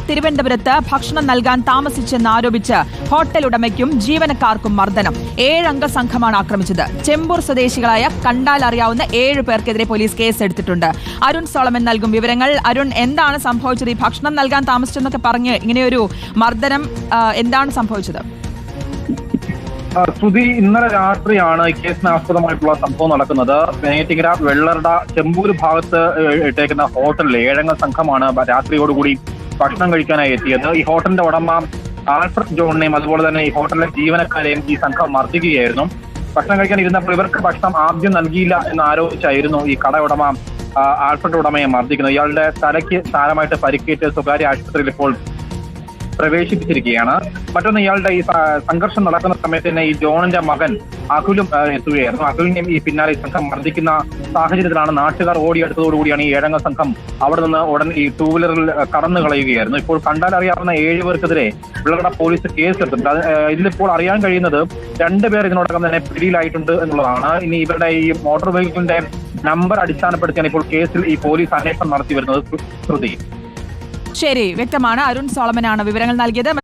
തിരുവനന്തപുരത്ത് ഭക്ഷണം നൽകാൻ താമസിച്ചെന്ന് ആരോപിച്ച് ഹോട്ടൽ ഉടമയ്ക്കും ജീവനക്കാർക്കും മർദ്ദനം. ഏഴംഗ സംഘമാണ് ആക്രമിച്ചത്. ചെമ്പൂർ സ്വദേശികളായ കണ്ടാൽ അറിയാവുന്ന ഏഴ് പേർക്കെതിരെ പോലീസ് കേസെടുത്തിട്ടുണ്ട്. അരുൺ സോളമൻ നൽകും വിവരങ്ങൾ. അരുൺ എന്താണ് സംഭവിച്ചത്? ഈ ഭക്ഷണം നൽകാൻ താമസിച്ചെന്നൊക്കെ പറഞ്ഞ് ഇങ്ങനെയൊരു മർദ്ദനം എന്താണ് സംഭവിച്ചത്? ശ്രുതി ഇന്നലെ രാത്രിയാണ് കേസിന് ആസ്പദമായിട്ടുള്ള സംഭവം നടക്കുന്നത്. നെയ്യാറ്റിങ്കര വെള്ളറട ചെമ്പൂർ ഭാഗത്ത് ഇട്ടേക്കുന്ന ഹോട്ടലിൽ ഏഴംഗ സംഘമാണ് രാത്രിയോടുകൂടി ഭക്ഷണം കഴിക്കാനായി എത്തിയത്. ഈ ഹോട്ടലിന്റെ ഉടമ ആൽഫ്രഡ് ജോണിനെയും അതുപോലെ തന്നെ ഈ ഹോട്ടലിലെ ജീവനക്കാരെയും ഈ സംഘം മർദ്ദിക്കുകയായിരുന്നു. ഭക്ഷണം കഴിക്കാൻ ഇരുന്നപ്പോൾ ഇവർക്ക് ഭക്ഷണം ആദ്യം നൽകിയില്ല എന്ന് ആരോപിച്ചായിരുന്നു ഈ കട ഉടമ ആൽഫ്രഡ് ഉടമയെ മർദ്ദിക്കുന്നത്. ഇയാളുടെ തലയ്ക്ക് സാരമായിട്ട് പരിക്കേറ്റ് സ്വകാര്യ ആശുപത്രിയിൽ ഇപ്പോൾ പ്രവേശിപ്പിച്ചിരിക്കുകയാണ്. മറ്റൊന്ന് ഇയാളുടെ ഈ സംഘർഷം നടക്കുന്ന സമയത്ത് തന്നെ ഈ ജോണിന്റെ മകൻ അഖിലും എത്തുകയായിരുന്നു. അഖിലിനെയും ഈ പിന്നാലെ സംഘം മർദ്ദിക്കുന്ന സാഹചര്യത്തിലാണ് നാട്ടുകാർ ഓടിയെടുത്തതോടുകൂടിയാണ് ഈ ഏഴംഗ സംഘം അവിടെ നിന്ന് ഉടൻ ഈ ടൂ വീലറിൽ കടന്നു കളയുകയായിരുന്നു. ഇപ്പോൾ കണ്ടാൽ അറിയാവുന്ന ഏഴ് പേർക്കെതിരെ വിളകട പോലീസ് കേസെടുത്തിട്ടുണ്ട്. ഇതിലിപ്പോൾ അറിയാൻ കഴിയുന്നത് രണ്ടുപേർ ഇതിനോടകം തന്നെ പിടിയിലായിട്ടുണ്ട് എന്നുള്ളതാണ്. ഇനി ഇവരുടെ ഈ മോട്ടോർ വെഹിക്കിളിന്റെ നമ്പർ അടിസ്ഥാനപ്പെടുത്തിയാണ് ഇപ്പോൾ കേസിൽ ഈ പോലീസ് അന്വേഷണം നടത്തി വരുന്നത് ശ്രുതി. ശരി വ്യക്തമാണ്. അരുൺ സോളമനാണ് വിവരങ്ങൾ നൽകിയത്.